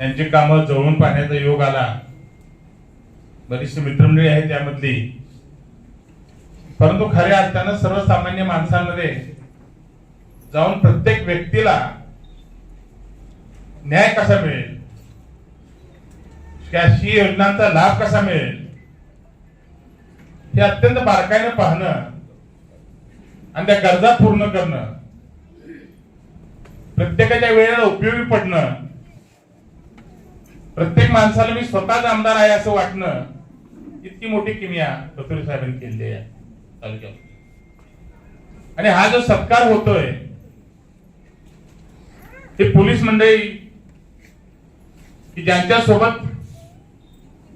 यांची कामं जवळून पाहण्याचा योग आला. बरीचशी मित्रमंडळी आहे त्यामधली. परंतु खऱ्या अर्थानं सर्वसामान्य माणसांमध्ये जाऊन प्रत्येक व्यक्तीला न्याय कसा मिळेल? शासकीय योजनांचा लाभ कसा मिळेल? हे अत्यंत बारकाईनं पाहणं आणि त्या गरजा पूर्ण करणं प्रत्येकाच्या वेळेला उपयोगी पडणं प्रत्येक माणसाला मी स्वतःच आमदार आहे असं वाटणं इतकी मोठी किमिया कपिल साहेबांनी केलेली आहे तालुक्यात आणि हा जो सत्कार होतोय ते पोलीस मंडळी की ज्यांच्या सोबत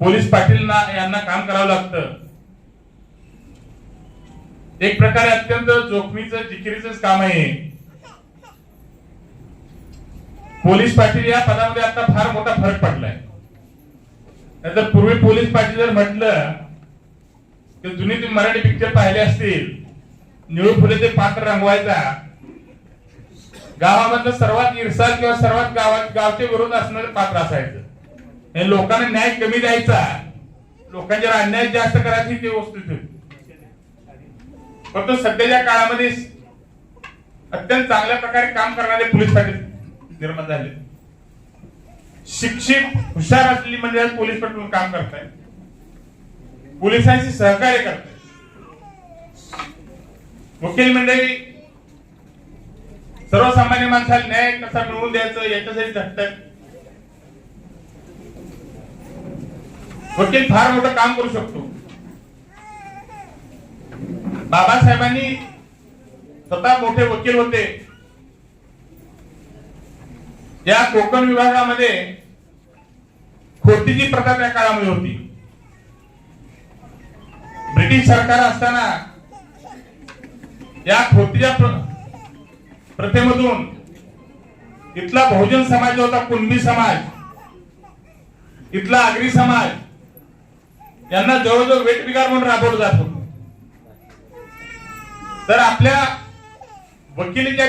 पोलीस पाटील यांना काम करावं लागतं एक प्रकारे अत्यंत जोखमीचं जिकिरीच काम आहे पोलीस पाटील या पदामध्ये आता फार मोठा फरक पडलाय. नंतर पूर्वी पोलीस पाटील जर म्हटलं तर जुनी तुम्ही मराठी पिक्चर पाहिले असतील निळू फुले ते पात्र रंगवायचा गावामधलं सर्वात इरसाल किंवा सर्वात गावात गावचे विरोध असणारे पात्र असायचं. हे लोकांना न्याय कमी द्यायचा. लोकांच्या अन्याय जास्त करायची ती वस्तू फक्त सध्याच्या काळामध्ये अत्यंत चांगल्या प्रकारे काम करणारे पोलीस पाटील. निर्माण झाले. शिक्षित हुशार असलेली म्हणजे आज पोलीस पाटील काम करताय पोलिसांशी सहकार्य करताय वकील मंडळी सर्वसामान्य माणसाला न्याय कसा मिळवून द्यायचं याच्यासाठी झटतात वकील फार मोठं काम करू शकतो. बाबासाहेबांनी स्वतः मोठे वकील होते. या कोकण विभागामध्ये खोटीची प्रथा त्या काळामध्ये होती. ब्रिटिश सरकार असताना या खोटीच्या प्रथेमधून इथला बहुजन समाज जो होता कुणबी समाज इथला आगरी समाज यांना जवळजवळ वेठबिगार म्हणून राबवलं जात होत. तर आपल्या वकिलीच्या